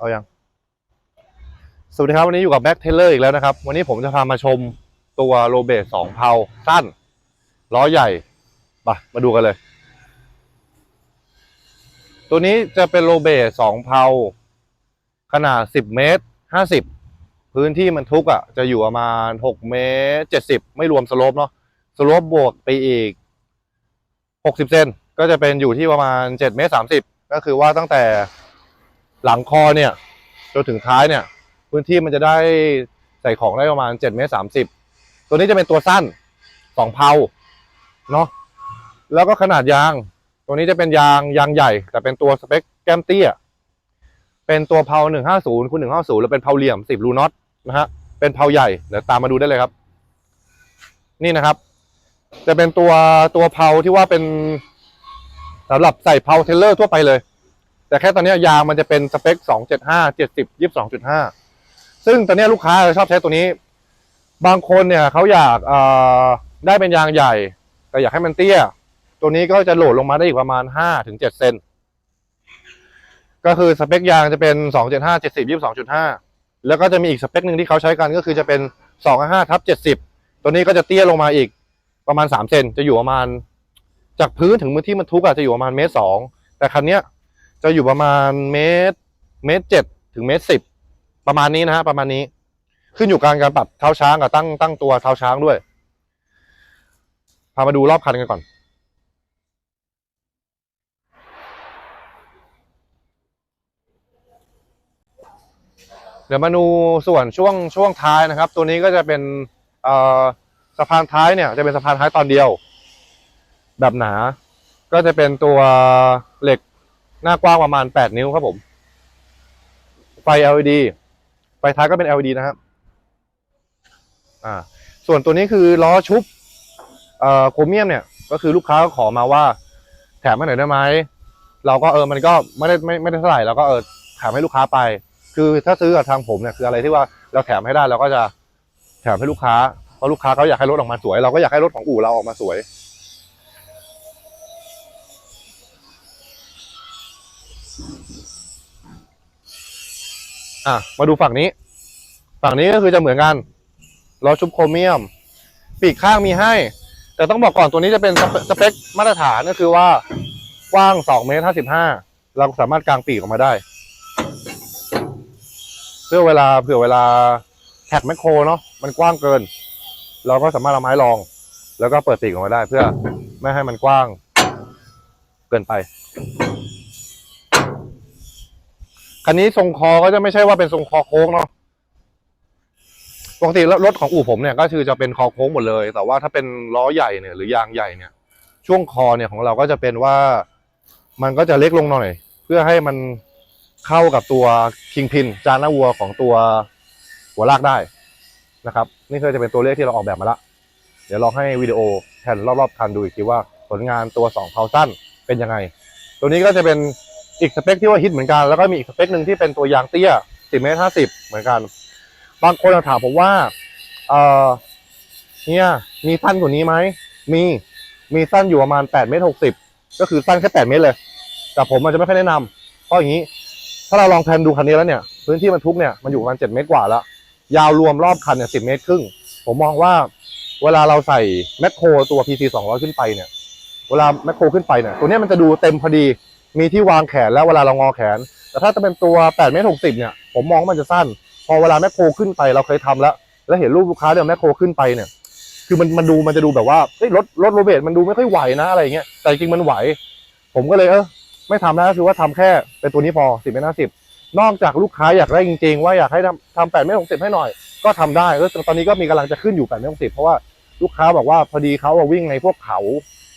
เอายังสวัสดีครับ วันนี้อยู่กับแบ็คเทเลอร์อีกแล้วนะครับ วันนี้ผมจะพามาชมตัวโรเบตสองเพาสั้น ล้อใหญ่ไปมาดูกันเลย ตัวนี้จะเป็นโรเบตสองเพาขนาด 10 เมตร 50 พื้นที่มันทุกอะ จะอยู่ประมาณ 6 เมตร 70 ไม่รวมสโลปเนาะสโลปบวกไปอีก 60 เซนก็จะเป็นอยู่ที่ประมาณ 7 เมตร 30 ก็คือว่าตั้งแต่ หลังคอเนี่ยจนถึงท้ายเนี่ยพื้นที่มันจะได้ใส่ของได้ประมาณ7เมตรส30 ตัวนี้จะเป็นตัวสั้น2เพาเนาะแล้วก็ขนาดยาง ตัวนี้จะเป็นยางยางใหญ่ แต่เป็นตัวสเปคแก้มเตี้ย เป็นตัวเพา150คูณ150แล้วเป็นเพาเหลี่ยม10รูน็อตนะฮะเป็นเพาใหญ่เดี๋ยวตามมาดูได้เลยครับ นี่นะครับ จะเป็นตัวตัวเพาที่ว่าเป็นสำหรับใส่เพาเทเลอร์ทั่วไปเลย แต่แค่ตอนนี้ยางมันจะเป็นสเปค 275 70 22.5 ซึ่งตอนนี้ลูกค้าชอบใช้ตัวนี้ บางคนเนี่ยเขาอยากอได้เป็นยางใหญ่ แต่อยากให้มันเตี้ย ตัวนี้ก็จะโหลดลงมาได้อีกประมาณ5ถึง7เซนก็คือสเปคยางจะเป็น 275 70 22.5 แล้วก็จะมีอีกสเปคหนึ่งที่เขาใช้กันก็คือจะเป็น 255ทับ70 ตัวนี้ก็จะเตี้ยลงมาอีกประมาณ 3 เซนจะอยู่ประมาณ จากพื้นถึงมือที่มันทุกอะจะอยู่ประมาณเมตรสองแต่คันเนี้ย จะอยู่ประมาณเมตร เมตรเจ็ดถึงเมตรสิบประมาณนี้นะฮะประมาณนี้ ขึ้นอยู่การการปรับเท้าช้างกับตั้งตั้งตัวเท้าช้างด้วยพามาดูรอบคันกันก่อนเดี๋ยวมาดูส่วนช่วงช่วงท้ายนะครับ ตัวนี้ก็จะเป็นสะพานท้ายเนี่ย จะเป็นสะพานท้ายตอนเดียว แบบหนา ก็จะเป็นตัวเหล็ก หน้ากว้างประมาณ 8 นิ้วครับผม ไฟ LED ไฟท้ายก็เป็น LED นะครับ อ่า ส่วนตัวนี้คือล้อชุบ เอ่อโครเมียมเนี่ย ก็คือลูกค้าขอมาว่า แถมให้หน่อยได้ไหม เราก็เออ มันก็ไม่ได้ไม่ไม่ได้เท่าไหร่เราก็เออแถมให้ลูกค้าไป คือถ้าซื้อกับทางผมเนี่ยคืออะไรที่ว่าเราแถมให้ได้เราก็จะแถมให้ลูกค้า เพราะลูกค้าเขาอยากให้รถออกมาสวย เราก็อยากให้รถของอู่เราออกมาสวย อะมาดูฝั่งนี้ ฝั่งนี้ก็คือจะเหมือนกันล้อชุบโครเมียม ปีกข้างมีให้ แต่ต้องบอกก่อนตัวนี้จะเป็นสเปสเปคมาตรฐานก็คือว่ากว้าง2เมตร55เราสามารถกางปีกออกมาได้ เพื่อเวลาเผื่อเวลาแท็กแมคโครเนาะมันกว้างเกิน เราก็สามารถเอาไม้รอง แล้วก็เปิดปีกออกมาได้เพื่อไม่ให้มันกว้างเกินไป คันนี้ทรงคอก็จะไม่ใช่ว่าเป็นทรงคอโค้งเนาะปกติรถของอู่ผมเนี่ยก็คือจะเป็นคอโค้งหมดเลย แต่ว่าถ้าเป็นล้อใหญ่เนี่ยหรือยางใหญ่เนี่ย ช่วงคอเนี่ยของเราก็จะเป็นว่ามันก็จะเล็กลงหน่อย เพื่อให้มันเข้ากับตัวคิงพิน จานหน้าวัวของตัวหัวลากได้นะครับ นี่คือจะเป็นตัวเลขที่เราออกแบบมาละเดี๋ยวลองให้วิดีโอแผ่นรอบๆคันดูอีกทีว่าผลงานตัว2เพาสั้นเป็นยังไง ตัวนี้ก็จะเป็น อีกสเปคที่ว่าฮิตเหมือนกัน แล้วก็มีอีกสเปคหนึ่งที่เป็นตัวยางเตี้ย10เมตร50 เหมือนกัน บางคนถามผมว่าเออเนี่ยมีสั้นกว่านี้ไหม มี มีสั้นอยู่ประมาณ8เมตร60 ก็คือสั้นแค่8เมตรเลย แต่ผมมันจะไม่ค่อยแนะนำเพราะอย่างนี้ ถ้าเราลองแพนดูคันนี้แล้วเนี่ย พื้นที่มันทุกเนี่ยมันอยู่ประมาณ7เมตรกว่าแล้ว ยาวรวมรอบคันเนี่ย10 เมตรครึ่ง ผมมองว่าเวลาเราใส่แมคโครตัว PC 200 ขึ้นไปเนี่ย เวลาแมคโครขึ้นไปเนี่ย ตัวนี้มันจะดูเต็มพอดี มีที่วางแขนแล้วเวลาเรางอแขน แต่ถ้าจะเป็นตัว8เมตร60เนี่ยผมมองว่ามันจะสั้น พอเวลาแมคโครขึ้นไปเราเคยทำแล้ว แล้วเห็นรูปลูกค้าเดี๋ยวแมคโครขึ้นไปเนี่ย คือมันมันดูมันจะดูแบบว่าเฮ้ยรถรถโรเบตมันดูไม่ค่อยไหวนะอะไรอย่างเงี้ยแต่จริงมันไหว ผมก็เลยเออไม่ทำแล้วคือว่าทำแค่เป็นตัวนี้พอ10เมตร50นอกจากลูกค้าอยากได้จริงๆ ว่าอยากให้ทำทำ8เมตร60ให้หน่อย ก็ทำได้ก็ตอนนี้ก็มีกำลังจะขึ้นอยู่8เมตร60เพราะว่าลูกค้าบอกว่าพอดีเขาวิ่งในพวกเขา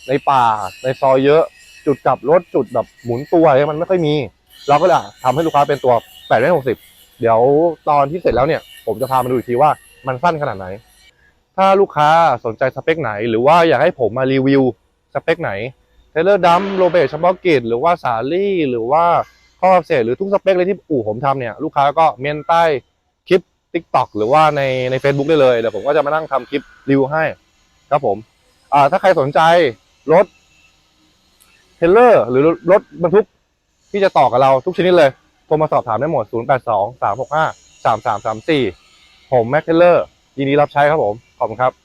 ในป่าในซอยเยอะ จุดกลับรถจุดแบบหมุนตัวอะไรมันไม่ค่อยมี เราก็เลยอะทำให้ลูกค้าเป็นตัว8เมตร60เดี๋ยวตอนที่เสร็จแล้วเนี่ย ผมจะพามาดูอีกทีว่ามันสั้นขนาดไหน ถ้าลูกค้าสนใจสเปคไหน หรือว่าอยากให้ผมมารีวิวสเปคไหนเทเลอร์ดัมโรเบร์ตเฉพาะกิจหรือว่าสาลี่หรือว่าข้อพิเศษหรือทุกสเปคเลยที่อู่ผมทำเนี่ยลูกค้าก็เมนใต้คลิป TikTok หรือว่าในใน Facebook ได้เลยเดี๋ยวผมก็จะมานั่งทำคลิปรีวิวให้ครับผมอ่าถ้าใครสนใจรถ เทเลอร์ หรือรถบรรทุกที่จะต่อกับเราทุกชนิดเลย โทรมาสอบถามได้หมด 0 8 2 3 6 5 3 3 3 4 ผมแม็กเทเลอร์ยินดีรับใช้ครับผม ขอบคุณครับ